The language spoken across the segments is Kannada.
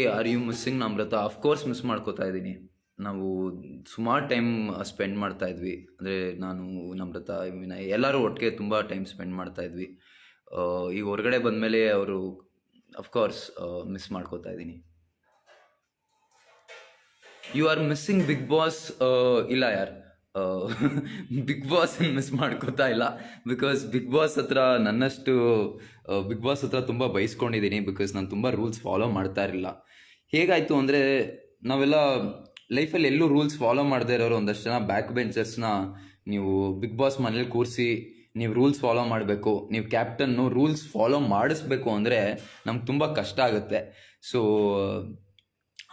Are you missing Namratha of course miss ಮಾಡ್ಕೋತಾ ಇದ್ದೀನಿ. ನಾವು ಸುಮಾರು ಟೈಮ್ ಸ್ಪೆಂಡ್ ಮಾಡ್ತಾ ಇದ್ವಿ. ಅಂದರೆ ನಾನು ನಮ್ರತ ವಿನಯ್ ಎಲ್ಲರೂ ಒಟ್ಟಿಗೆ ತುಂಬ ಟೈಮ್ ಸ್ಪೆಂಡ್ ಮಾಡ್ತಾ ಇದ್ವಿ. ಆ, ಈಗ ಹೊರಗಡೆ ಬಂದಮೇಲೆ ಅವರು ಅಫ್ಕೋರ್ಸ್ ಮಿಸ್ ಮಾಡ್ಕೋತಾ ಇದ್ದೀನಿ. You are missing big boss ಇಲ್ಲ ಯಾರ್? ಬಿಗ್ ಬಾಸ್ ಮಿಸ್ ಮಾಡ್ಕೋತಾ ಇಲ್ಲ. ಬಿಕಾಸ್ ಬಿಗ್ ಬಾಸ್ ಹತ್ರ ನನ್ನಷ್ಟು ಬಿಗ್ ಬಾಸ್ ಹತ್ರ ತುಂಬ ಬಯಸ್ಕೊಂಡಿದ್ದೀನಿ ಬಿಕಾಸ್ ನಾನು ತುಂಬ ರೂಲ್ಸ್ ಫಾಲೋ ಮಾಡ್ತಾ ಇರಲಿಲ್ಲ. ಹೇಗಾಯಿತು ಅಂದರೆ ನಾವೆಲ್ಲ ಲೈಫಲ್ಲಿ ಎಲ್ಲೂ ರೂಲ್ಸ್ ಫಾಲೋ ಮಾಡದೇ ಇರೋರು ಒಂದಷ್ಟು ಜನ ಬ್ಯಾಕ್ ಬೆಂಚರ್ಸ್ನ ನೀವು ಬಿಗ್ ಬಾಸ್ ಮನೇಲಿ ಕೂರಿಸಿ ನೀವು ರೂಲ್ಸ್ ಫಾಲೋ ಮಾಡಬೇಕು, ನೀವು ಕ್ಯಾಪ್ಟನ್ನು ರೂಲ್ಸ್ ಫಾಲೋ ಮಾಡಿಸ್ಬೇಕು ಅಂದರೆ ನಮ್ಗೆ ತುಂಬ ಕಷ್ಟ ಆಗುತ್ತೆ. ಸೊ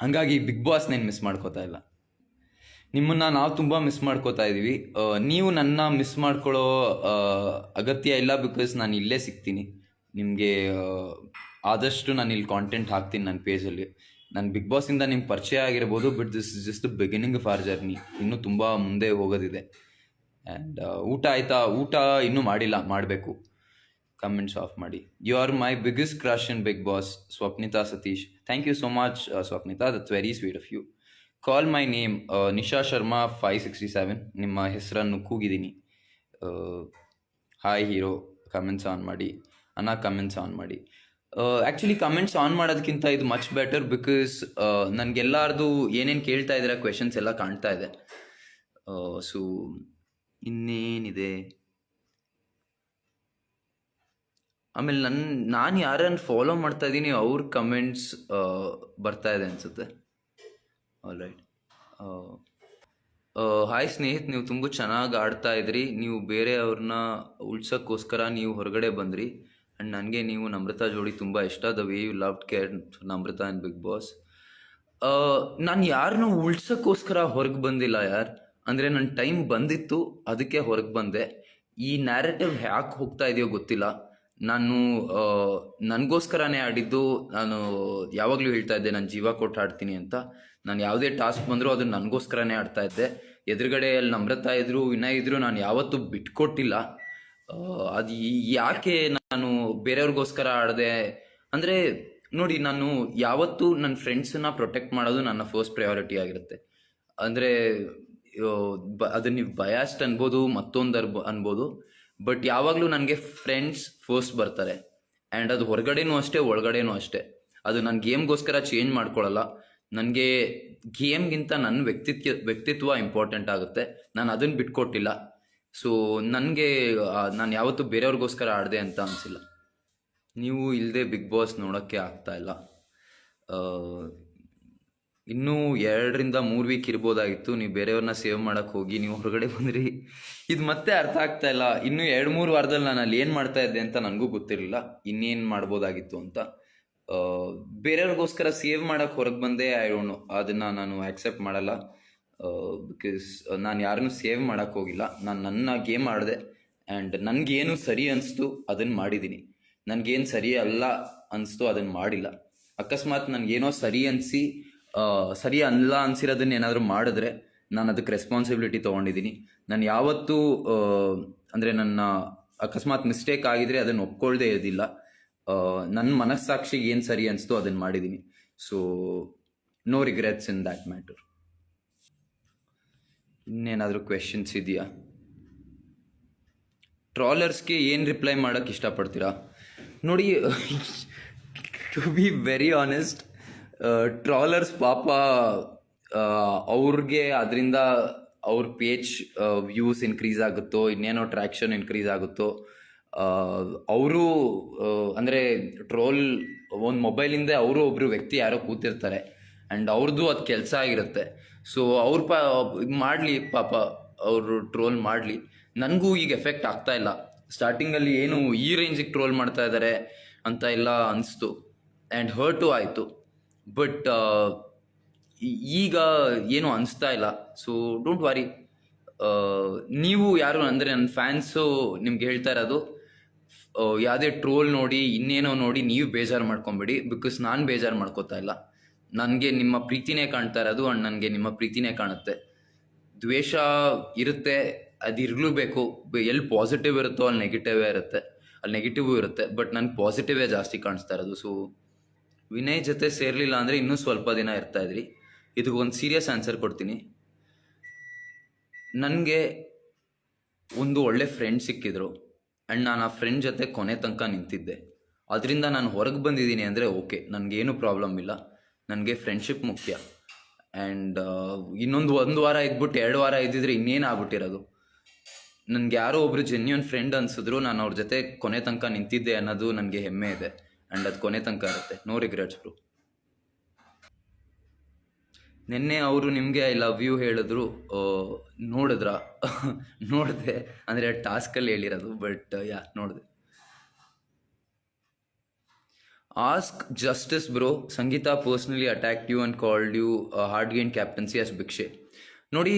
ಹಾಗಾಗಿ ಬಿಗ್ ಬಾಸ್ನೇನು ಮಿಸ್ ಮಾಡ್ಕೋತಾ ಇಲ್ಲ. ನಿಮ್ಮನ್ನ ನಾವು ತುಂಬ ಮಿಸ್ ಮಾಡ್ಕೋತಾ ಇದ್ದೀವಿ ನೀವು ನನ್ನ ಮಿಸ್ ಮಾಡ್ಕೊಳ್ಳೋ ಅಗತ್ಯ ಇಲ್ಲ ಬಿಕಾಸ್ ನಾನು ಇಲ್ಲೇ ಸಿಗ್ತೀನಿ. ನಿಮಗೆ ಆದಷ್ಟು ನಾನು ಇಲ್ಲಿ ಕಾಂಟೆಂಟ್ ಹಾಕ್ತೀನಿ ನನ್ನ ಪೇಜಲ್ಲಿ ನಾನು ಬಿಗ್ ಬಾಸಿಂದ ನಿಮ್ಗೆ ಪರಿಚಯ ಆಗಿರ್ಬೋದು but this is just beginning for journey ಇನ್ನೂ ತುಂಬ ಮುಂದೆ ಹೋಗೋದಿದೆ. ಆ್ಯಂಡ್ ಊಟ ಆಯಿತಾ? ಊಟ ಇನ್ನೂ ಮಾಡಿಲ್ಲ, ಮಾಡಬೇಕು. ಕಮೆಂಟ್ಸ್ ಆಫ್ ಮಾಡಿ. You are my biggest crush in big boss Swapnitha Satish thank you so much Swapnitha that's very sweet of you call my name Nisha Sharma five sixty seven ನಿಮ್ಮ ಹೆಸರನ್ನು ಕೂಗಿದ್ದೀನಿ. ಹಾಯ್ ಹೀರೋ ಕಮೆಂಟ್ಸ್ ಆನ್ ಮಾಡಿ. ಅನ್ನ ಕಮೆಂಟ್ಸ್ ಆನ್ ಮಾಡಿ. ಆ್ಯಕ್ಚುಲಿ ಕಮೆಂಟ್ಸ್ ಆನ್ ಮಾಡೋದಕ್ಕಿಂತ ಇದು ಮಚ್ ಬೆಟರ್ ಬಿಕಾಸ್ ನನಗೆಲ್ಲಾರ್ದು ಏನೇನು ಕೇಳ್ತಾ ಇದ್ದೀರಾ ಕ್ವೆಶನ್ಸ್ ಎಲ್ಲ ಕಾಣ್ತಾ ಇದೆ. ಸೊ ಇನ್ನೇನಿದೆ? ಆಮೇಲೆ ನನ್ನ ನಾನು ಯಾರನ್ನು ಫಾಲೋ ಮಾಡ್ತಾ ಇದ್ದೀನಿ ಅವ್ರ ಕಮೆಂಟ್ಸ್ ಬರ್ತಾ ಇದೆ ಅನಿಸುತ್ತೆ. All right hi Snehith. ನೀವು ತುಂಬ ಚೆನ್ನಾಗಿ ಆಡ್ತಾ ಇದ್ರಿ. ನೀವು ಬೇರೆಯವ್ರನ್ನ ಉಳ್ಸೋಕ್ಕೋಸ್ಕರ ನೀವು ಹೊರಗಡೆ ಬಂದ್ರಿ. ಆ್ಯಂಡ್ ನನಗೆ ನೀವು ನಮ್ರತಾ ಜೋಡಿ ತುಂಬ ಇಷ್ಟ. The way you love care Namratha and big boss ನಾನು ಯಾರನ್ನೂ ಉಳ್ಸೋಕ್ಕೋಸ್ಕರ ಹೊರಗೆ ಬಂದಿಲ್ಲ ಯಾರ್. ಅಂದರೆ ನನ್ನ ಟೈಮ್ ಬಂದಿತ್ತು, ಅದಕ್ಕೆ ಹೊರಗೆ ಬಂದೆ. ಈ ನ್ಯಾರೇಟಿವ್ ಯಾಕೆ ಹೋಗ್ತಾ ಇದೆಯೋ ಗೊತ್ತಿಲ್ಲ. ನಾನು ನನಗೋಸ್ಕರನೇ ಆಡಿದ್ದು, ನಾನು ಯಾವಾಗಲೂ ಹೇಳ್ತಾ ಇದ್ದೆ, ನಾನು ಜೀವ ಕೊಟ್ಟು ಆಡ್ತೀನಿ ಅಂತ. ನಾನು ಯಾವುದೇ ಟಾಸ್ಕ್ ಬಂದರೂ ಅದು ನನಗೋಸ್ಕರನೇ ಆಡ್ತಾ ಇದ್ದೆ. ಎದುರುಗಡೆ ಅಲ್ಲಿ ನಮ್ರತಾ ಇದ್ರು, ವಿನಯ್ ಇದ್ರು, ನಾನು ಯಾವತ್ತೂ ಬಿಟ್ಕೊಟ್ಟಿಲ್ಲ. ಅದು ಯಾಕೆ ನಾನು ಬೇರೆಯವ್ರಿಗೋಸ್ಕರ ಆಡದೆ? ಅಂದರೆ, ನೋಡಿ, ನಾನು ಯಾವತ್ತೂ ನನ್ನ ಫ್ರೆಂಡ್ಸನ್ನ ಪ್ರೊಟೆಕ್ಟ್ ಮಾಡೋದು ನನ್ನ ಫಸ್ಟ್ ಪ್ರಯಾರಿಟಿ ಆಗಿರುತ್ತೆ. ಅಂದರೆ ಅದನ್ನ ನೀವು ಬಯಾಸ್ಟ್ ಅನ್ಬೋದು, ಮತ್ತೊಂದು ಅನ್ಬೋದು. ಬಟ್ ಯಾವಾಗಲೂ ನನಗೆ ಫ್ರೆಂಡ್ಸ್ ಫಸ್ಟ್ ಬರ್ತಾರೆ. ಆ್ಯಂಡ್ ಅದು ಹೊರಗಡೆನೂ ಅಷ್ಟೇ ಒಳಗಡೆನೂ ಅಷ್ಟೇ. ಅದು ನಾನು ಗೇಮ್ಗೋಸ್ಕರ ಚೇಂಜ್ ಮಾಡ್ಕೊಳ್ಳಲ್ಲ ನನಗೆ ಗೇಮ್ಗಿಂತ ನನ್ನ ವ್ಯಕ್ತಿತ್ವ ವ್ಯಕ್ತಿತ್ವ ಇಂಪಾರ್ಟೆಂಟ್ ಆಗುತ್ತೆ. ನಾನು ಅದನ್ನು ಬಿಟ್ಕೊಟ್ಟಿಲ್ಲ. ಸೊ ನನಗೆ ನಾನು ಯಾವತ್ತೂ ಬೇರೆಯವ್ರಿಗೋಸ್ಕರ ಆಡಿದೆ ಅಂತ ಅನಿಸಿಲ್ಲ. ನೀವು ಇಲ್ಲದೆ ಬಿಗ್ ಬಾಸ್ ನೋಡೋಕ್ಕೆ ಆಗ್ತಾ ಇಲ್ಲ. ಆ, ಇನ್ನೂ ಎರಡರಿಂದ ಮೂರು ವೀಕ್ ಇರ್ಬೋದಾಗಿತ್ತು. ನೀವು ಬೇರೆಯವ್ರನ್ನ ಸೇವ್ ಮಾಡೋಕ್ಕೆ ಹೋಗಿ ನೀವು ಹೊರಗಡೆ ಬಂದ್ರಿ. ಇದು ಮತ್ತೆ ಅರ್ಥ ಆಗ್ತಾ ಇಲ್ಲ. ಇನ್ನೂ ಎರಡು, ಮೂರು ವಾರದಲ್ಲಿ ನಾನು ಅಲ್ಲಿ ಏನು ಮಾಡ್ತಾ ಇದ್ದೆ ಅಂತ ನನಗೂ ಗೊತ್ತಿರಲಿಲ್ಲ. ಇನ್ನೇನು ಮಾಡ್ಬೋದಾಗಿತ್ತು ಅಂತ. ಬೇರೆಯವ್ರಿಗೋಸ್ಕರ ಸೇವ್ ಮಾಡೋಕ್ಕೆ ಹೊರಗೆ ಬಂದೆ ಐ ಡೋಂಟ್ ಅದನ್ನು ನಾನು ಆಕ್ಸೆಪ್ಟ್ ಮಾಡಲ್ಲ. ಬಿಕಾಸ್ ನಾನು ಯಾರನ್ನು ಸೇವ್ ಮಾಡೋಕ್ಕೆ ಹೋಗಿಲ್ಲ. ನಾನು ನನ್ನ ಗೇಮ್ ಆಡಿದೆ. ಆ್ಯಂಡ್ ನನಗೇನು ಸರಿ ಅನಿಸ್ತು ಅದನ್ನು ಮಾಡಿದ್ದೀನಿ ನನಗೇನು ಸರಿ ಅಲ್ಲ ಅನಿಸ್ತು ಅದನ್ನು ಮಾಡಿಲ್ಲ. ಅಕಸ್ಮಾತ್ ನನಗೇನೋ ಸರಿ ಅನಿಸಿ ಸರಿ ಅಲ್ಲ ಅನ್ಸಿರೋದನ್ನ ಏನಾದರೂ ಮಾಡಿದ್ರೆ ನಾನು ಅದಕ್ಕೆ ರೆಸ್ಪಾನ್ಸಿಬಿಲಿಟಿ ತೊಗೊಂಡಿದ್ದೀನಿ ನಾನು ಯಾವತ್ತೂ ಅಂದರೆ ನನ್ನ ಅಕಸ್ಮಾತ್ ಮಿಸ್ಟೇಕ್ ಆಗಿದ್ರೆ ಅದನ್ನು ಒಪ್ಕೊಳ್ದೇ ಇರೋದಿಲ್ಲ ನನ್ನ ಮನಸ್ಸಾಕ್ಷಿಗೆ ಏನು ಸರಿ ಅನಿಸ್ತು ಅದನ್ನು ಮಾಡಿದ್ದೀನಿ so no regrets in that matter ಇನ್ನೇನಾದರೂ ಕ್ವೆಶನ್ಸ್ ಇದೆಯಾ? ಟ್ರಾಲರ್ಸ್ಗೆ ಏನು ರಿಪ್ಲೈ ಮಾಡೋಕ್ಕೆ ಇಷ್ಟಪಡ್ತೀರಾ? ನೋಡಿ to be very honest trollers ಪಾಪ ಅವ್ರಿಗೆ ಅದರಿಂದ ಅವ್ರ ಪೇಜ್ ವ್ಯೂಸ್ ಇನ್ಕ್ರೀಸ್ ಆಗುತ್ತೋ, ಇನ್ನೇನೋ ಟ್ರ್ಯಾಕ್ಷನ್ ಇನ್ಕ್ರೀಸ್ ಆಗುತ್ತೋ ಅವರು ಅಂದರೆ ಟ್ರೋಲ್ ಒಂದು ಮೊಬೈಲಿಂದ ಅವರು ಒಬ್ಬರು ವ್ಯಕ್ತಿ ಯಾರೋ ಕೂತಿರ್ತಾರೆ ಆ್ಯಂಡ್ ಅವ್ರದ್ದು ಅದು ಕೆಲಸ ಆಗಿರುತ್ತೆ. ಸೊ ಅವ್ರ ಪಾ ಮಾಡಲಿ, ಪಾಪ, ಅವರು ಟ್ರೋಲ್ ಮಾಡಲಿ. ನನಗೂ ಈಗ ಎಫೆಕ್ಟ್ ಆಗ್ತಾ ಇಲ್ಲ. ಸ್ಟಾರ್ಟಿಂಗಲ್ಲಿ ಏನು ಈ ರೇಂಜಿಗೆ ಟ್ರೋಲ್ ಮಾಡ್ತಾ ಇದ್ದಾರೆ ಅಂತ ಎಲ್ಲ ಅನಿಸ್ತು. ಆ್ಯಂಡ್ ಹರ್ಟು ಆಯಿತು. ಬಟ್ ಈಗ ಏನು ಅನಿಸ್ತಾ ಇಲ್ಲ. ಸೊ ಡೋಂಟ್ ವಾರಿ ನೀವು ಯಾರು ಅಂದರೆ ನನ್ನ ಫ್ಯಾನ್ಸು ನಿಮ್ಗೆ ಹೇಳ್ತಾ ಇರೋದು ಆ, ಯಾವುದೇ ಟ್ರೋಲ್ ನೋಡಿ ಇನ್ನೇನೋ ನೋಡಿ ನೀವು ಬೇಜಾರು ಮಾಡ್ಕೊಬೇಡಿ. ಬಿಕಾಸ್ ನಾನು ಬೇಜಾರು ಮಾಡ್ಕೋತಾ ಇಲ್ಲ. ನನಗೆ ನಿಮ್ಮ ಪ್ರೀತಿನೇ ಕಾಣ್ತಾ ಇರೋದು ಆ್ಯಂಡ್ ನನಗೆ ನಿಮ್ಮ ಪ್ರೀತಿನೇ ಕಾಣುತ್ತೆ. ದ್ವೇಷ ಇರುತ್ತೆ ಅದು ಇರಲೇಬೇಕು ಎಲ್ಲಿ ಪಾಸಿಟಿವ್ ಇರುತ್ತೋ ಅಲ್ಲಿ ನೆಗೆಟಿವೇ ಇರುತ್ತೆ. ಅಲ್ಲಿ ನೆಗೆಟಿವೂ ಇರುತ್ತೆ ಬಟ್ ನನಗೆ ಪಾಸಿಟಿವೇ ಜಾಸ್ತಿ ಕಾಣಿಸ್ತಾ ಇರೋದು. ಸೊ ವಿನಯ್ ಜೊತೆ ಸೇರಲಿಲ್ಲ ಅಂದರೆ ಇನ್ನೂ ಸ್ವಲ್ಪ ದಿನ ಇರ್ತಾ ಇದ್ರಿ. ಇದಕ್ಕೆ ಒಂದು ಸೀರಿಯಸ್ ಆನ್ಸರ್ ಕೊಡ್ತೀನಿ. ನನಗೆ ಒಂದು ಒಳ್ಳೆ ಫ್ರೆಂಡ್ ಸಿಕ್ಕಿದ್ರು. ಆ್ಯಂಡ್ ನಾನು ಆ ಫ್ರೆಂಡ್ ಜೊತೆ ಕೊನೆ ತನಕ ನಿಂತಿದ್ದೆ. ಅದರಿಂದ ನಾನು ಹೊರಗೆ ಬಂದಿದ್ದೀನಿ ಅಂದರೆ ಓಕೆ ನನಗೇನು ಪ್ರಾಬ್ಲಮ್ ಇಲ್ಲ. ನನಗೆ ಫ್ರೆಂಡ್ಶಿಪ್ ಮುಖ್ಯ. ಆ್ಯಂಡ್ ಇನ್ನೊಂದು ಒಂದು ವಾರ ಇದ್ಬಿಟ್ಟು ಎರಡು ವಾರ ಇದ್ದಿದ್ರೆ ಇನ್ನೇನು ಆಗ್ಬಿಟ್ಟಿರೋದು? ನನಗೆ ಯಾರೋ ಒಬ್ರು ಜೆನ್ಯೂನ್ ಫ್ರೆಂಡ್ ಅನಿಸಿದ್ರು, ನಾನು ಅವ್ರ ಜೊತೆ ಕೊನೆ ತನಕ ನಿಂತಿದ್ದೆ ಅನ್ನೋದು ನನಗೆ ಹೆಮ್ಮೆ ಇದೆ. ಆ್ಯಂಡ್ ಅದು ಕೊನೆ ತನಕ ಇರುತ್ತೆ. ನೋ ರಿಗ್ರೆಟ್ಸ್ ಬ್ರೋ ನಿನ್ನೆ ಅವರು ನಿಮಗೆ ಐ ಲವ್ ಯು ಹೇಳಿದ್ರು ನೋಡಿದ್ರ? ನೋಡಿದೆ. ಅಂದರೆ ಟಾಸ್ಕಲ್ಲಿ ಹೇಳಿರೋದು ಬಟ್ ಯಾ ನೋಡಿದೆ. Ask justice bro Sangeetha personally attacked you and called you hard gain captaincy as ಭಿಕ್ಷೆ. ನೋಡಿ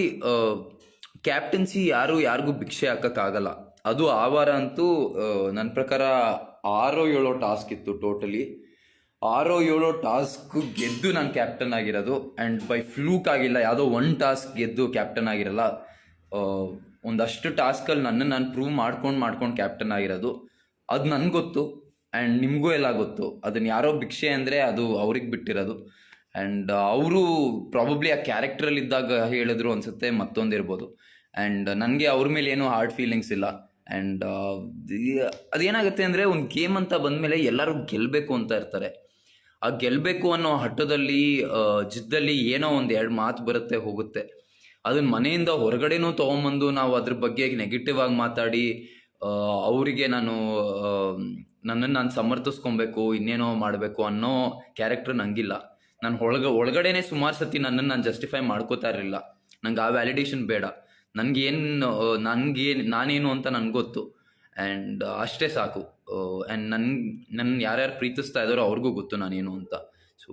ಕ್ಯಾಪ್ಟನ್ಸಿ ಯಾರು ಯಾರಿಗೂ ಭಿಕ್ಷೆ ಹಾಕೋಕ್ಕಾಗಲ್ಲ. ಅದು ಆ ವಾರ ಅಂತೂ ನನ್ನ ಪ್ರಕಾರ ಆರೋ ಏಳೋ ಟಾಸ್ಕ್ ಇತ್ತು ಟೋಟಲಿ. ಆರೋ ಏಳೋ ಟಾಸ್ಕ್ ಗೆದ್ದು ನಾನು ಕ್ಯಾಪ್ಟನ್ ಆಗಿರೋದು ಆ್ಯಂಡ್ ಬೈ ಫ್ಲೂಕ್ ಆಗಿಲ್ಲ, ಯಾವುದೋ ಒನ್ ಟಾಸ್ಕ್ ಗೆದ್ದು ಕ್ಯಾಪ್ಟನ್ ಆಗಿರಲ್ಲ. ಒಂದಷ್ಟು ಟಾಸ್ಕಲ್ಲಿ ನನ್ನ ನಾನು ಪ್ರೂವ್ ಮಾಡ್ಕೊಂಡು ಮಾಡ್ಕೊಂಡು ಕ್ಯಾಪ್ಟನ್ ಆಗಿರೋದು. ಅದು ನನಗೆ ಗೊತ್ತು ಆ್ಯಂಡ್ ನಿಮಗೂ ಎಲ್ಲ ಗೊತ್ತು. ಅದನ್ನು ಯಾರೋ ಭಿಕ್ಷೆ ಅಂದರೆ ಅದು ಅವ್ರಿಗೆ ಬಿಟ್ಟಿರೋದು. ಆ್ಯಂಡ್ ಅವರು ಪ್ರಾಬಬ್ಲಿ ಆ ಕ್ಯಾರೆಕ್ಟ್ರಲ್ಲಿ ಇದ್ದಾಗ ಹೇಳಿದ್ರು ಅನ್ಸುತ್ತೆ ಮತ್ತೊಂದಿರ್ಬೋದು ಆ್ಯಂಡ್ ನನಗೆ ಅವ್ರ ಮೇಲೆ ಏನೂ ಹಾರ್ಡ್ ಫೀಲಿಂಗ್ಸ್ ಇಲ್ಲ. ಆ್ಯಂಡ್ ಅದೇನಾಗುತ್ತೆ ಅಂದರೆ ಒಂದು ಗೇಮ್ ಅಂತ ಬಂದಮೇಲೆ ಎಲ್ಲರೂ ಗೆಲ್ಲಬೇಕು ಅಂತ ಇರ್ತಾರೆ. ಆ ಗೆಲ್ಲಬೇಕು ಅನ್ನೋ ಹಠದಲ್ಲಿ ಜಿದ್ದಲ್ಲಿ ಏನೋ ಒಂದು ಎರಡು ಮಾತು ಬರುತ್ತೆ, ಹೋಗುತ್ತೆ. ಅದನ್ನ ಮನೆಯಿಂದ ಹೊರಗಡೆನೂ ತೊಗೊಂಬಂದು ನಾವು ಅದ್ರ ಬಗ್ಗೆ ನೆಗೆಟಿವ್ ಆಗಿ ಮಾತಾಡಿ ಅವರಿಗೆ ನಾನು ನನ್ನನ್ನು ನಾನು ಸಮರ್ಥಿಸ್ಕೊಬೇಕು, ಇನ್ನೇನೋ ಮಾಡಬೇಕು ಅನ್ನೋ ಕ್ಯಾರೆಕ್ಟರ್ ನನಗಿಲ್ಲ ನಾನು ಒಳಗ, ಒಳಗಡೆನೆ ಸುಮಾರು ಸತಿ ನನ್ನನ್ನು ನಾನು ಜಸ್ಟಿಫೈ ಮಾಡ್ಕೋತಾ ಇರಲಿಲ್ಲ. ನಂಗೆ ಆ ವ್ಯಾಲಿಡೇಷನ್ ಬೇಡ. ನನಗೇನು ನನಗೆ ನಾನೇನು ಅಂತ ನನಗೆ ಗೊತ್ತು. ಆ್ಯಂಡ್ ಅಷ್ಟೇ ಸಾಕು. ಆ್ಯಂಡ್ ನನ್ನ ನನ್ನ ಯಾರ್ಯಾರು ಪ್ರೀತಿಸ್ತಾ ಇದ್ದಾರೋ ಅವ್ರಿಗೂ ಗೊತ್ತು ನಾನೇನು ಅಂತ. So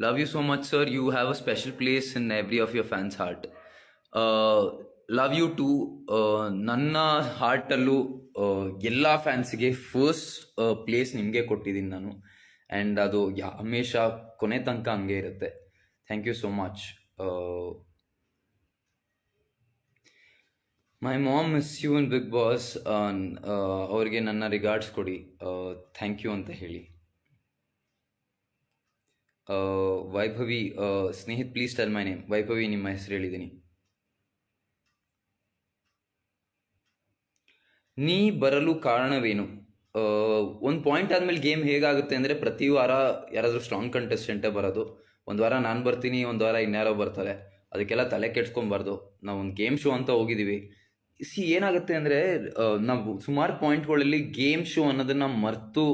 love you so much sir you have a special place in every of your fans heart love you too ನನ್ನ ಹಾರ್ಟಲ್ಲೂ ಎಲ್ಲ ಫ್ಯಾನ್ಸಿಗೆ ಫಸ್ಟ್ ಪ್ಲೇಸ್ ನಿಮಗೆ ಕೊಟ್ಟಿದ್ದೀನಿ ನಾನು. ಆ್ಯಂಡ್ ಅದು ಯಾ, ಹಮೇಶ ಕೊನೆ ತನಕ ಹಂಗೆ ಇರುತ್ತೆ. Thank you so much my mom miss you in big boss ಅವರಿಗೆ ನನ್ನ ರಿಗಾರ್ಡ್ಸ್ ಕೊಡಿ. ಥ್ಯಾಂಕ್ ಯು ಅಂತ ಹೇಳಿ. ಆ, Vaibhavi Snehith please tell my name Vaibhavi ನಿಮ್ಮ ಹೆಸರು ಹೇಳಿದ್ದೀನಿ. ನೀ ಬರಲು ಕಾರಣವೇನು? ಒಂದು ಪಾಯಿಂಟ್ ಆದಮೇಲೆ ಗೇಮ್ ಹೇಗಾಗುತ್ತೆ ಅಂದರೆ ಪ್ರತಿ ವಾರ ಯಾರಾದರೂ ಸ್ಟ್ರಾಂಗ್ ಕಂಟೆಸ್ಟೆಂಟೇ ಬರೋದು. ಒಂದು ವಾರ ನಾನು ಬರ್ತೀನಿ, ಒಂದು ವಾರ ಇನ್ಯಾರೋ ಬರ್ತಾರೆ. ಅದಕ್ಕೆಲ್ಲ ತಲೆ ಕೆಡ್ಸ್ಕೊಬಾರ್ದು. ನಾವು ಒಂದು ಗೇಮ್ ಶೋ ಅಂತ ಹೋಗಿದ್ದೀವಿ ಸಿ, ಏನಾಗುತ್ತೆ ಅಂದರೆ ನಾವು ಸುಮಾರು ಪಾಯಿಂಟ್ಗಳಲ್ಲಿ ಗೇಮ್ ಶೋ ಅನ್ನೋದನ್ನು ಮರೆತು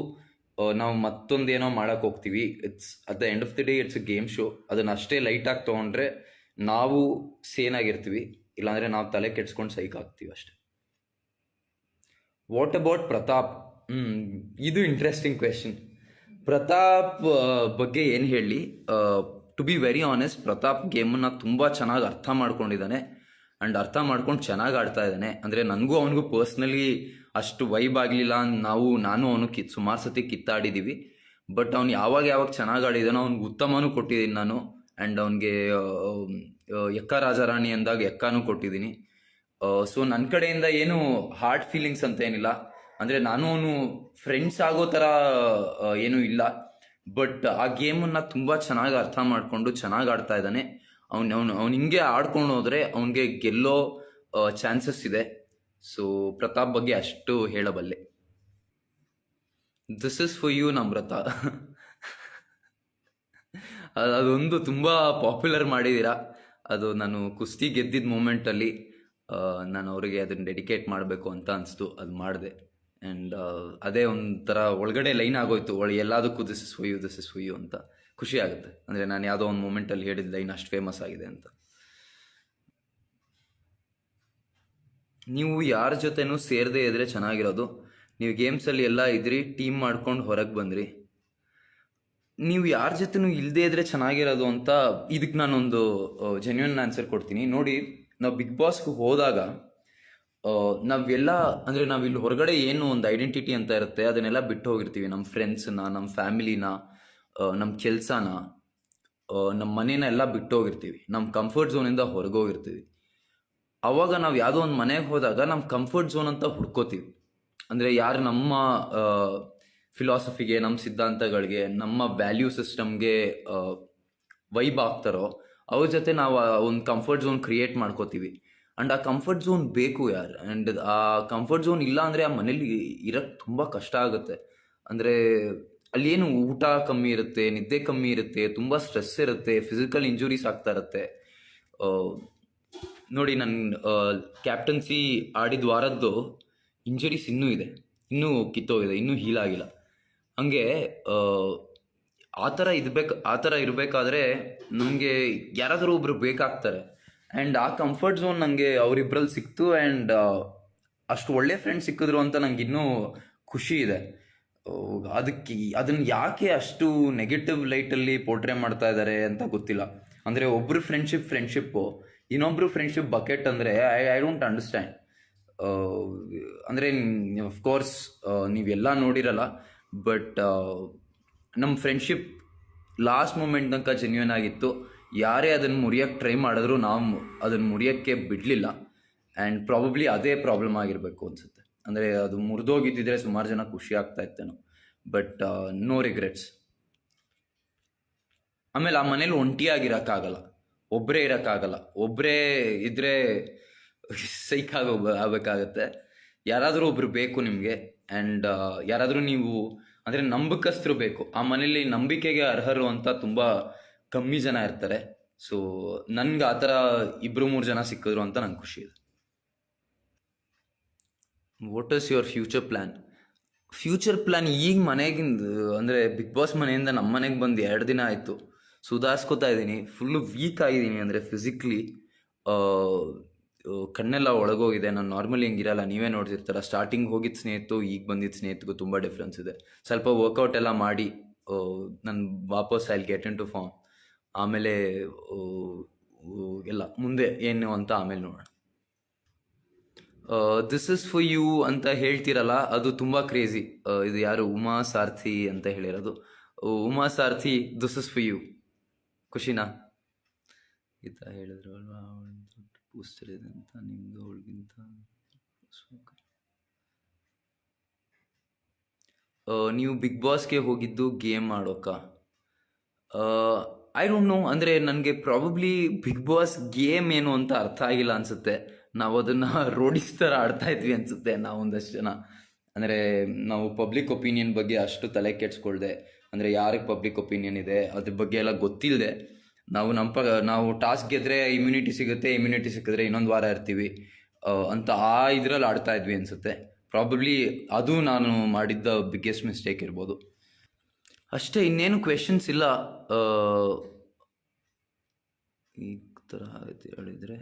ನಾವು ಮತ್ತೊಂದೇನೋ ಮಾಡೋಕೆ ಹೋಗ್ತೀವಿ. It's at the end of the day it's game show ಅದನ್ನು ಅಷ್ಟೇ ಲೈಟಾಗಿ ತೊಗೊಂಡ್ರೆ ನಾವು ಸೇನಾಗಿರ್ತೀವಿ ಇಲ್ಲಾಂದರೆ ನಾವು ತಲೆ ಕೆಡ್ಸ್ಕೊಂಡು ಸೈಕ್ ಆಗ್ತೀವಿ ಅಷ್ಟೆ. What about Pratap? ಇದು ಇಂಟ್ರೆಸ್ಟಿಂಗ್ ಕ್ವೆಶನ್ ಪ್ರತಾಪ್ ಬಗ್ಗೆ ಏನು ಹೇಳಿ to be very honest Pratap ಗೇಮನ್ನು ತುಂಬ ಚೆನ್ನಾಗಿ ಅರ್ಥ ಮಾಡ್ಕೊಂಡಿದ್ದಾನೆ. ಆ್ಯಂಡ್ ಅರ್ಥ ಮಾಡ್ಕೊಂಡು ಚೆನ್ನಾಗಿ ಆಡ್ತಾ ಇದ್ದಾನೆ. ಅಂದರೆ ನನಗೂ ಅವನಿಗೂ ಪರ್ಸ್ನಲಿ ಅಷ್ಟು ವೈಬ್ ಆಗಲಿಲ್ಲ. ನಾವು, ನಾನು ಅವನು ಕಿ, ಸುಮಾರು ಸತಿ ಕಿತ್ತಾಡಿದ್ದೀವಿ ಬಟ್ ಅವ್ನು ಯಾವಾಗ ಯಾವಾಗ ಚೆನ್ನಾಗಿ ಆಡಿದಾನೋ ಅವ್ನಿಗೆ ಉತ್ತಮನೂ ಕೊಟ್ಟಿದ್ದೀನಿ ನಾನು. ಆ್ಯಂಡ್ ಅವನಿಗೆ ಎಕ್ಕ ರಾಜಾರಾಣಿ ಅಂದಾಗ ಎಕ್ಕನೂ ಕೊಟ್ಟಿದ್ದೀನಿ. ಸೊ ನನ್ನ ಕಡೆಯಿಂದ ಏನು ಹಾರ್ಟ್ ಫೀಲಿಂಗ್ಸ್ ಅಂತ ಏನಿಲ್ಲ. ಅಂದರೆ ನಾನು ಅವನು ಫ್ರೆಂಡ್ಸ್ ಆಗೋ ಥರ ಏನು ಇಲ್ಲ. ಬಟ್ ಆ ಗೇಮನ್ನು ತುಂಬ ಚೆನ್ನಾಗಿ ಅರ್ಥ ಮಾಡಿಕೊಂಡು ಚೆನ್ನಾಗಿ ಆಡ್ತಾ ಇದ್ದಾನೆ. ಅವ್ನು ಅವ್ನು ಅವ್ನು ಹಿಂಗೆ ಆಡ್ಕೊಂಡು ಹೋದರೆ ಅವನಿಗೆ ಗೆಲ್ಲೋ ಚಾನ್ಸಸ್ ಇದೆ. ಸೊ ಪ್ರತಾಪ್ ಬಗ್ಗೆ ಅಷ್ಟು ಹೇಳಬಲ್ಲೆ. This is for you Namratha. ಅದ್- ಅದೊಂದು ತುಂಬ ಪಾಪ್ಯುಲರ್ ಮಾಡಿದ್ದೀರಾ ಅದು ನಾನು ಕುಸ್ತಿ ಗೆದ್ದಿದ್ದ ಮೂಮೆಂಟಲ್ಲಿ ನಾನು ಅವರಿಗೆ ಅದನ್ನು ಡೆಡಿಕೇಟ್ ಮಾಡಬೇಕು ಅಂತ ಅನಿಸ್ತು. ಅದು ಮಾಡಿದೆ. ಆ್ಯಂಡ್ ಅದೇ ಒಂಥರ ಒಳಗಡೆ ಲೈನ್ ಆಗೋಯ್ತು. ಒಳ ಎಲ್ಲದಕ್ಕೂ this is you this is ಅಂತ. ಖುಷಿ ಆಗುತ್ತೆ. ಅಂದರೆ ನಾನು ಯಾವುದೋ ಒಂದು ಮೂಮೆಂಟಲ್ಲಿ ಹೇಳಿದ ಲೈನ್ ಅಷ್ಟು ಫೇಮಸ್ ಆಗಿದೆ ಅಂತ. ನೀವು ಯಾರ ಜೊತೆನೂ ಸೇರದೇ ಇದ್ರೆ ಚೆನ್ನಾಗಿರೋದು. ನೀವು ಗೇಮ್ಸಲ್ಲಿ ಎಲ್ಲ ಇದ್ರಿ ಟೀಮ್ ಮಾಡ್ಕೊಂಡು ಹೊರಗೆ ಬಂದ್ರಿ. ನೀವು ಯಾರ ಜೊತೆನೂ ಇಲ್ಲದೇ ಇದ್ರೆ ಚೆನ್ನಾಗಿರೋದು ಅಂತ ಇದಕ್ಕೆ ನಾನೊಂದು ಜೆನ್ಯೂನ್ ಆನ್ಸರ್ ಕೊಡ್ತೀನಿ. ನೋಡಿ, ನಾವು ಬಿಗ್ ಬಾಸ್ಗೆ ಹೋದಾಗ ನಾವೆಲ್ಲ, ಅಂದರೆ ಇಲ್ಲಿ ಹೊರಗಡೆ ಏನು ಒಂದು ಐಡೆಂಟಿಟಿ ಅಂತ ಇರುತ್ತೆ, ಅದನ್ನೆಲ್ಲ ಬಿಟ್ಟು ಹೋಗಿರ್ತೀವಿ ನಮ್ಮ ಫ್ರೆಂಡ್ಸನ್ನ ನಮ್ಮ ಫ್ಯಾಮಿಲಿನ ನಮ್ಮ ಕೆಲಸನ ನಮ್ಮ ಮನೇನ ಎಲ್ಲ ಬಿಟ್ಟು ಹೋಗಿರ್ತೀವಿ ನಮ್ಮ ಕಂಫರ್ಟ್ ಝೋನಿಂದ ಹೊರಗೋಗಿರ್ತೀವಿ. ಆವಾಗ ನಾವು ಯಾವುದೋ ಒಂದು ಮನೆಗೆ ಹೋದಾಗ ನಮ್ಮ ಕಂಫರ್ಟ್ ಝೋನ್ ಅಂತ ಹುಡ್ಕೋತೀವಿ. ಅಂದರೆ ಯಾರು ನಮ್ಮ ಫಿಲಾಸಫಿಗೆ ನಮ್ಮ ಸಿದ್ಧಾಂತಗಳಿಗೆ, ನಮ್ಮ ವ್ಯಾಲ್ಯೂ ಸಿಸ್ಟಮ್ಗೆ ವೈಬ್ ಆಗ್ತಾರೋ, ಅವ್ರ ಜೊತೆ ನಾವು ಒಂದು ಕಂಫರ್ಟ್ ಝೋನ್ ಕ್ರಿಯೇಟ್ ಮಾಡ್ಕೋತೀವಿ. ಆ್ಯಂಡ್ ಆ ಕಂಫರ್ಟ್ ಝೋನ್ ಬೇಕು ಯಾರು? ಆ್ಯಂಡ್ ಆ ಕಂಫರ್ಟ್ ಝೋನ್ ಇಲ್ಲ ಅಂದರೆ ಆ ಮನೇಲಿ ಇರೋಕ್ಕೆ ತುಂಬ ಕಷ್ಟ ಆಗುತ್ತೆ. ಅಂದರೆ ಅಲ್ಲೇನು ಊಟ ಕಮ್ಮಿ ಇರುತ್ತೆ ನಿದ್ದೆ ಕಮ್ಮಿ ಇರುತ್ತೆ ತುಂಬ ಸ್ಟ್ರೆಸ್ ಇರುತ್ತೆ ಫಿಸಿಕಲ್ ಇಂಜುರೀಸ್ ಆಗ್ತಾ ಇರುತ್ತೆ. ನೋಡಿ ನನ್ನ ಕ್ಯಾಪ್ಟನ್ಸಿ ಆಡಿದ ವಾರದ್ದು ಇಂಜುರೀಸ್ ಇನ್ನೂ ಇದೆ. ಇನ್ನೂ ಕಿತ್ತೋಗಿದೆ ಇನ್ನೂ ಹೀಲ್ ಆಗಿಲ್ಲ. ಹಂಗೆ ಆ, ಥರ ಇರಬೇಕು ಆ ಥರ ಇರಬೇಕಾದ್ರೆ ನಮಗೆ ಯಾರಾದರೂ ಒಬ್ಬರು ಬೇಕಾಗ್ತಾರೆ. ಆ್ಯಂಡ್ ಆ ಕಂಫರ್ಟ್ ಝೋನ್ ನನಗೆ ಅವರಿಬ್ಬರಲ್ಲಿ ಸಿಕ್ತು ಆ್ಯಂಡ್ ಅಷ್ಟು ಒಳ್ಳೆ ಫ್ರೆಂಡ್ ಸಿಕ್ಕಿದ್ರು ಅಂತ ನಂಗೆ ಇನ್ನೂ ಖುಷಿ ಇದೆ. ಅದಕ್ಕೆ ಅದನ್ನು ಯಾಕೆ ಅಷ್ಟು ನೆಗೆಟಿವ್ ಲೈಟಲ್ಲಿ ಪೋರ್ಟ್ರೇ ಮಾಡ್ತಾ ಇದ್ದಾರೆ ಅಂತ ಗೊತ್ತಿಲ್ಲ. ಅಂದರೆ ಒಬ್ಬರು ಫ್ರೆಂಡ್ಶಿಪ್ ಫ್ರೆಂಡ್ಶಿಪ್ಪು ಇನ್ನೊಬ್ಬರು ಫ್ರೆಂಡ್ಶಿಪ್ ಬಕೆಟ್ ಅಂದರೆ ಐ ಐ ಡೋಂಟ್ ಅಂಡರ್ಸ್ಟ್ಯಾಂಡ್ ಅಂದರೆ ಅಫ್ಕೋರ್ಸ್ ನೀವೆಲ್ಲ ನೋಡಿರಲ್ಲ ಬಟ್ ನಮ್ಮ ಫ್ರೆಂಡ್ಶಿಪ್ ಲಾಸ್ಟ್ ಮೂಮೆಂಟ್ ತನಕ ಜೆನ್ಯೂನ್ ಆಗಿತ್ತು. ಯಾರೇ ಅದನ್ನು ಮುರಿಯೋಕ್ಕೆ ಟ್ರೈ ಮಾಡಿದ್ರು ನಾವು ಅದನ್ನು ಮುರಿಯೋಕ್ಕೆ ಬಿಡಲಿಲ್ಲ. ಆ್ಯಂಡ್ ಪ್ರಾಬಬ್ಲಿ ಅದೇ ಪ್ರಾಬ್ಲಮ್ ಆಗಿರಬೇಕು ಅನಿಸುತ್ತೆ. ಅಂದರೆ ಅದು ಮುರಿದೋಗಿದ್ದಿದ್ರೆ ಸುಮಾರು ಜನ ಖುಷಿ ಆಗ್ತಾ ಇತ್ತೇನೋ. ಬಟ್ ನೋ ರಿಗ್ರೆಟ್ಸ್ ಆಮೇಲೆ ಆ ಮನೇಲಿ ಒಂಟಿಯಾಗಿರೋಕ್ಕಾಗಲ್ಲ ಒಬ್ಬರೇ ಇರೋಕ್ಕಾಗಲ್ಲ. ಒಬ್ಬರೇ ಇದ್ದರೆ ಸೈಕ್ ಆಗೋ ಆಗಬೇಕಾಗತ್ತೆ. ಯಾರಾದರೂ ಒಬ್ರು ಬೇಕು ನಿಮಗೆ. ಆ್ಯಂಡ್ ಯಾರಾದರೂ ನೀವು, ಅಂದರೆ ನಂಬಿಕಸ್ತರು ಬೇಕು. ಆ ಮನೇಲಿ ನಂಬಿಕೆಗೆ ಅರ್ಹರು ಅಂತ ತುಂಬ ಕಮ್ಮಿ ಜನ ಇರ್ತಾರೆ. ಸೊ ನನ್ಗೆ ಆ ಥರ ಇಬ್ಬರು ಮೂರು ಜನ ಸಿಕ್ಕಿದ್ರು ಅಂತ ನಂಗೆ ಖುಷಿ ಇದೆ. What is your future plan future plan ಈಗ ಮನೆಗಿಂದ, ಅಂದರೆ ಬಿಗ್ ಬಾಸ್ ಮನೆಯಿಂದ ನಮ್ಮ ಮನೆಗೆ ಬಂದು ಎರಡು ದಿನ ಆಯಿತು. ಸುಧಾರಿಸ್ಕೊತಾ ಇದ್ದೀನಿ. ಫುಲ್ಲು ವೀಕ್ ಆಗಿದ್ದೀನಿ ಅಂದರೆ ಫಿಸಿಕ್ಲಿ ಕಣ್ಣೆಲ್ಲ ಒಳಗೋಗಿದೆ. ನಾನು ನಾರ್ಮಲಿ ಹಿಂಗಿರಲ್ಲ. ನೀವೇ ನೋಡ್ತಿರ್ತಾರ. ಸ್ಟಾರ್ಟಿಂಗ್ ಹೋಗಿದ್ದ ಸ್ನೇಹಿತು ಈಗ ಬಂದಿದ್ದ ಸ್ನೇಹಿತಗೂ ತುಂಬ ಡಿಫ್ರೆನ್ಸ್ ಇದೆ. ಸ್ವಲ್ಪ ವರ್ಕೌಟ್ ಎಲ್ಲ ಮಾಡಿ ನಾನು ವಾಪಸ್ I get into form ಆಮೇಲೆ ಎಲ್ಲ ಮುಂದೆ ಏನು ಅಂತ ಆಮೇಲೆ ನೋಡೋಣ. ದಿಸ್ ಇಸ್ ಫಾರ್ ಯು ಅಂತ ಹೇಳ್ತಿರಲ್ಲ, ಅದು ತುಂಬ ಕ್ರೇಜಿ ಇದು ಯಾರು? ಉಮಾ ಸಾರ್ಥಿ ಅಂತ ಹೇಳಿರೋದು. Uma Sarthi this is for you ಖುಷಿನಾ? ಈ ಥರ ಹೇಳಿದ್ರು ಅಲ್ವಾ? ಬೂಸ್ಟರ್ ಇದೆ ಅಂತ ನಿಮ್ಮದು ಅವಳಿಗಿಂತ. ನೀವು ಬಿಗ್ ಬಾಸ್ಗೆ ಹೋಗಿದ್ದು ಗೇಮ್ ಆಡೋಕ? ಐ ಡೋಂಟ್ ನೋ ಅಂದರೆ ನನಗೆ ಪ್ರಾಬಬ್ಲಿ ಬಿಗ್ ಬಾಸ್ ಗೇಮ್ ಏನು ಅಂತ ಅರ್ಥ ಆಗಿಲ್ಲ ಅನಿಸುತ್ತೆ. ನಾವು ಅದನ್ನು ರೋಡಿಸ್ ಥರ ಆಡ್ತಾ ಇದ್ವಿ ಅನಿಸುತ್ತೆ ನಾವು ಒಂದಷ್ಟು ಜನ. ಅಂದರೆ ನಾವು ಪಬ್ಲಿಕ್ ಒಪಿನಿಯನ್ ಬಗ್ಗೆ ಅಷ್ಟು ತಲೆ ಕೆಡ್ಸ್ಕೊಳ್ದೆ. ಅಂದರೆ ಯಾರಿಗೆ ಪಬ್ಲಿಕ್ ಒಪಿನಿಯನ್ ಇದೆ, ಅದ್ರ ಬಗ್ಗೆ ಎಲ್ಲ ಗೊತ್ತಿಲ್ಲದೆ ನಾವು ನಮ್ಮ ಪ, ನಾವು ಟಾಸ್ಕ್ ಗೆದ್ರೆ ಇಮ್ಯುನಿಟಿ ಸಿಗುತ್ತೆ ಇಮ್ಯುನಿಟಿ ಸಿಕ್ಕಿದ್ರೆ ಇನ್ನೊಂದು ವಾರ ಇರ್ತೀವಿ. ಅಂತ ಆ ಇದರಲ್ಲಿ ಆಡ್ತಾ ಇದ್ವಿ ಅನಿಸುತ್ತೆ. ಪ್ರಾಬಬ್ಲಿ ಅದು ನಾನು ಮಾಡಿದ್ದ ಬಿಗ್ಗೆಸ್ಟ್ ಮಿಸ್ಟೇಕ್ ಇರ್ಬೋದು. ಅಷ್ಟೇ ಇನ್ನೇನು ಕ್ವೆಶನ್ಸ್ ಇಲ್ಲ. ಈ ಥರ ಹೇಳಿದರೆ.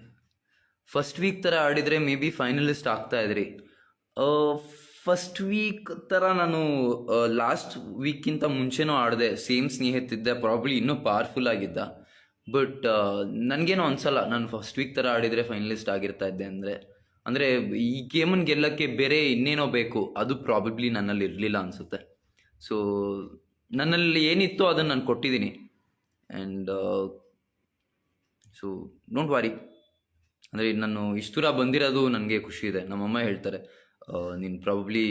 ಫಸ್ಟ್ ವೀಕ್ ಥರ ಆಡಿದರೆ ಮೇ ಬಿ ಫೈನಲಿಸ್ಟ್ ಆಗ್ತಾ ಇದ್ರಿ. ಫಸ್ಟ್ ವೀಕ್ ಥರ ನಾನು ಲಾಸ್ಟ್ ವೀಕ್ಕಿಂತ ಮುಂಚೆನೂ ಆಡಿದೆ. ಸೇಮ್ ಸ್ನೇಹಿತಿದ್ದೆ ಪ್ರಾಬ್ಲಿ ಇನ್ನೂ ಪವರ್ಫುಲ್ ಆಗಿದ್ದ. ಬಟ್ ನನಗೇನೋ ಅನ್ಸಲ್ಲ. ನಾನು ಫಸ್ಟ್ ವೀಕ್ ಥರ ಆಡಿದರೆ ಫೈನಲಿಸ್ಟ್ ಆಗಿರ್ತಾ ಇದ್ದೆ ಅಂದರೆ. ಅಂದರೆ ಈ ಗೇಮನ್ನು ಗೆಲ್ಲಕ್ಕೆ ಬೇರೆ ಇನ್ನೇನೋ ಬೇಕು. ಅದು ಪ್ರಾಬಬ್ಲಿ ನನ್ನಲ್ಲಿ ಇರಲಿಲ್ಲ ಅನಿಸುತ್ತೆ. ಸೊ ನನ್ನಲ್ಲಿ ಏನಿತ್ತೋ ಅದನ್ನು ನಾನು ಕೊಟ್ಟಿದ್ದೀನಿ. ಆ್ಯಂಡ್ ಸೊ ಡೋಂಟ್ ವಾರಿ ಅಂದರೆ ನಾನು ಇಷ್ಟು ದೂರ ಬಂದಿರೋದು ನನಗೆ ಖುಷಿ ಇದೆ. ನಮ್ಮಮ್ಮ ಹೇಳ್ತಾರೆ ನೀನು ಪ್ರಾಬ್ಲಿ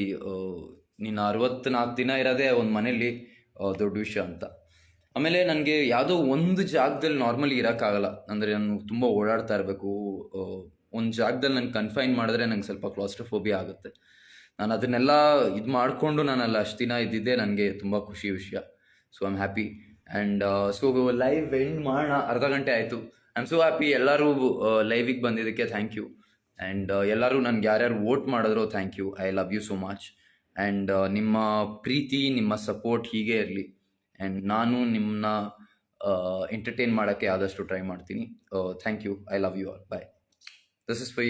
ನೀನು ಅರವತ್ತ್ನಾಲ್ಕು ದಿನ ಇರೋದೇ ಒಂದು ಮನೇಲಿ ದೊಡ್ಡ ವಿಷಯ ಅಂತ. ಆಮೇಲೆ ನನಗೆ ಯಾವುದೋ ಒಂದು ಜಾಗದಲ್ಲಿ ನಾರ್ಮಲಿ ಇರೋಕ್ಕಾಗಲ್ಲ. ಅಂದರೆ ನಾನು ತುಂಬ ಓಡಾಡ್ತಾ ಇರಬೇಕು ಒಂದು ಜಾಗದಲ್ಲಿ ನಾನು ಕನ್ಫೈನ್ ಮಾಡಿದ್ರೆ ನಂಗೆ ಸ್ವಲ್ಪ ಕ್ಲಾಸ್ಟ್ರೋಫೋಬಿಯಾ ಆಗುತ್ತೆ. ನಾನು ಅದನ್ನೆಲ್ಲ ಇದು ಮಾಡಿಕೊಂಡು ನಾನು ಅಲ್ಲಿ ಅಷ್ಟು ದಿನ ಇದ್ದಿದ್ದೆ ನನಗೆ ತುಂಬ ಖುಷಿ ವಿಷಯ. So I am happy and so live end ಮಾಡೋಣ ಅರ್ಧ ಗಂಟೆ ಆಯಿತು. ಐ ಆಮ್ ಸೊ ಹ್ಯಾಪಿ ಎಲ್ಲರೂ ಲೈವಿಗೆ ಬಂದಿದ್ದಕ್ಕೆ ಥ್ಯಾಂಕ್ ಯು ಆ್ಯಂಡ್ ಎಲ್ಲರೂ ನನಗೆ ಯಾರ್ಯಾರು ವೋಟ್ ಮಾಡಿದ್ರು thank you I love you so much and ನಿಮ್ಮ ಪ್ರೀತಿ, ನಿಮ್ಮ ಸಪೋರ್ಟ್ ಹೀಗೆ ಇರಲಿ. ಆ್ಯಂಡ್ ನಾನು ನಿಮ್ಮನ್ನ ಎಂಟರ್ಟೈನ್ ಮಾಡೋಕ್ಕೆ ಆದಷ್ಟು ಟ್ರೈ ಮಾಡ್ತೀನಿ. Thank you I love you all bye this is for